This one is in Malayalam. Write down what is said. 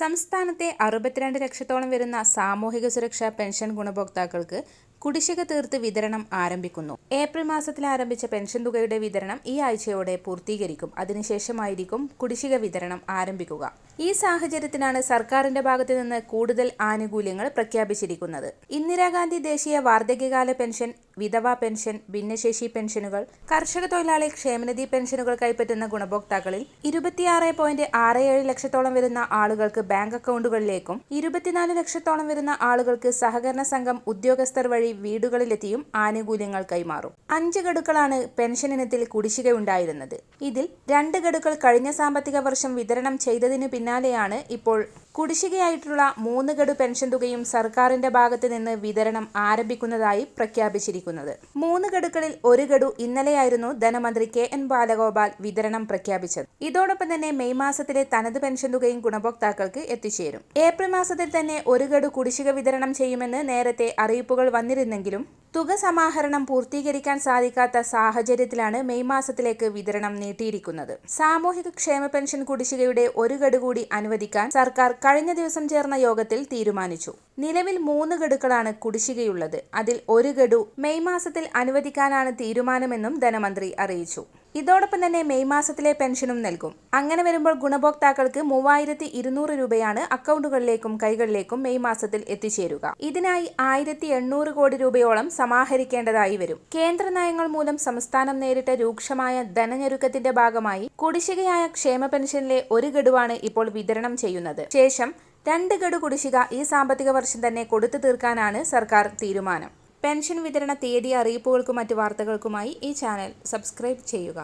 സംസ്ഥാനത്തെ അറുപത്തിരണ്ട് ലക്ഷത്തോളം വരുന്ന സാമൂഹിക സുരക്ഷാ പെൻഷൻ ഗുണഭോക്താക്കൾക്ക് കുടിശ്ശിക തീർത്ത് വിതരണം ആരംഭിക്കുന്നു. ഏപ്രിൽ മാസത്തിൽ ആരംഭിച്ച പെൻഷൻ തുകയുടെ വിതരണം ഈ ആഴ്ചയോടെ പൂർത്തീകരിക്കും. അതിനുശേഷമായിരിക്കും കുടിശ്ശിക വിതരണം ആരംഭിക്കുക. ഈ സാഹചര്യത്തിനാണ് സർക്കാരിന്റെ ഭാഗത്തു നിന്ന് കൂടുതൽ ആനുകൂല്യങ്ങൾ പ്രഖ്യാപിച്ചിരിക്കുന്നത്. ഇന്ദിരാഗാന്ധി ദേശീയ വാർദ്ധക്യകാല പെൻഷൻ വിധവാ പെൻഷൻ ഭിന്നശേഷി പെൻഷനുകൾ കർഷക തൊഴിലാളി ക്ഷേമനിധി പെൻഷനുകൾ കൈപ്പറ്റുന്ന ഗുണഭോക്താക്കളിൽ ഇരുപത്തിയാറ് പോയിന്റ് ആറ് ഏഴ് ലക്ഷത്തോളം വരുന്ന ആളുകൾക്ക് ബാങ്ക് അക്കൗണ്ടുകളിലേക്കും ഇരുപത്തിനാല് ലക്ഷത്തോളം വരുന്ന ആളുകൾക്ക് സഹകരണ സംഘം ഉദ്യോഗസ്ഥർ വഴി വീടുകളിലെത്തിയും ആനുകൂല്യങ്ങൾ കൈമാറും. അഞ്ച് ഗഡുക്കളാണ് പെൻഷൻ ഇനത്തിൽ കുടിശ്ശികയുണ്ടായിരുന്നത്. ഇതിൽ രണ്ട് ഗഡുക്കൾ കഴിഞ്ഞ സാമ്പത്തിക വർഷം വിതരണം ചെയ്തതിനു പിന്നാലെയാണ് ഇപ്പോൾ കുടിശ്ശികയായിട്ടുള്ള മൂന്ന് ഗഡു പെൻഷൻ തുകയും സർക്കാരിന്റെ ഭാഗത്ത് നിന്ന് വിതരണം ആരംഭിക്കുന്നതായി പ്രഖ്യാപിച്ചിരിക്കുന്നത്. മൂന്ന് ഗഡുക്കളിൽ ഒരു ഗഡു ഇന്നലെയായിരുന്നു ധനമന്ത്രി കെ എൻ ബാലഗോപാൽ വിതരണം പ്രഖ്യാപിച്ചത്. ഇതോടൊപ്പം തന്നെ മെയ് മാസത്തിലെ തനത് പെൻഷൻ തുകയും ഗുണഭോക്താക്കൾക്ക് എത്തിച്ചേരും. ഏപ്രിൽ മാസത്തിൽ തന്നെ ഒരു ഗഡു കുടിശ്ശിക വിതരണം ചെയ്യുമെന്ന് നേരത്തെ അറിയിപ്പുകൾ വന്നിരുന്നെങ്കിലും തുക സമാഹരണം പൂർത്തീകരിക്കാൻ സാധിക്കാത്ത സാഹചര്യത്തിലാണ് മെയ് മാസത്തിലേക്ക് വിതരണം നീട്ടിയിരിക്കുന്നത്. സാമൂഹിക ക്ഷേമ പെൻഷൻ കുടിശ്ശികയുടെ ഒരു ഗഡു കൂടി അനുവദിക്കാൻ സർക്കാർ കഴിഞ്ഞ ദിവസം ചേർന്ന യോഗത്തിൽ തീരുമാനിച്ചു. നിലവിൽ മൂന്ന് ഗഡുക്കളാണ് കുടിശ്ശികയുള്ളത്. അതിൽ ഒരു ഗഡു മെയ് മാസത്തിൽ അനുവദിക്കാനാണ് തീരുമാനമെന്നും ധനമന്ത്രി അറിയിച്ചു. ഇതോടൊപ്പം തന്നെ മെയ് മാസത്തിലെ പെൻഷനും നൽകും. അങ്ങനെ വരുമ്പോൾ ഗുണഭോക്താക്കൾക്ക് മൂവായിരത്തി ഇരുന്നൂറ് രൂപയാണ് അക്കൗണ്ടുകളിലേക്കും കൈകളിലേക്കും മെയ് മാസത്തിൽ എത്തിച്ചേരുക. ഇതിനായി ആയിരത്തി എണ്ണൂറ് കോടി രൂപയോളം സമാഹരിക്കേണ്ടതായി വരും. കേന്ദ്ര നയങ്ങൾ മൂലം സംസ്ഥാനം നേരിട്ട രൂക്ഷമായ ധനഞ്ഞെരുക്കത്തിന്റെ ഭാഗമായി കുടിശ്ശികയായ ക്ഷേമ പെൻഷനിലെ ഒരു ഗഡുവാണ് ഇപ്പോൾ വിതരണം ചെയ്യുന്നത്. ശേഷം രണ്ട് ഗഡു കുടിശ്ശിക ഈ സാമ്പത്തിക വർഷം തന്നെ കൊടുത്തു തീർക്കാനാണ് സർക്കാർ തീരുമാനം. പെൻഷൻ വിതരണ തീയതി അറിയിപ്പുകൾക്കും മറ്റ് വാർത്തകൾക്കുമായി ഈ ചാനൽ സബ്സ്ക്രൈബ് ചെയ്യുക.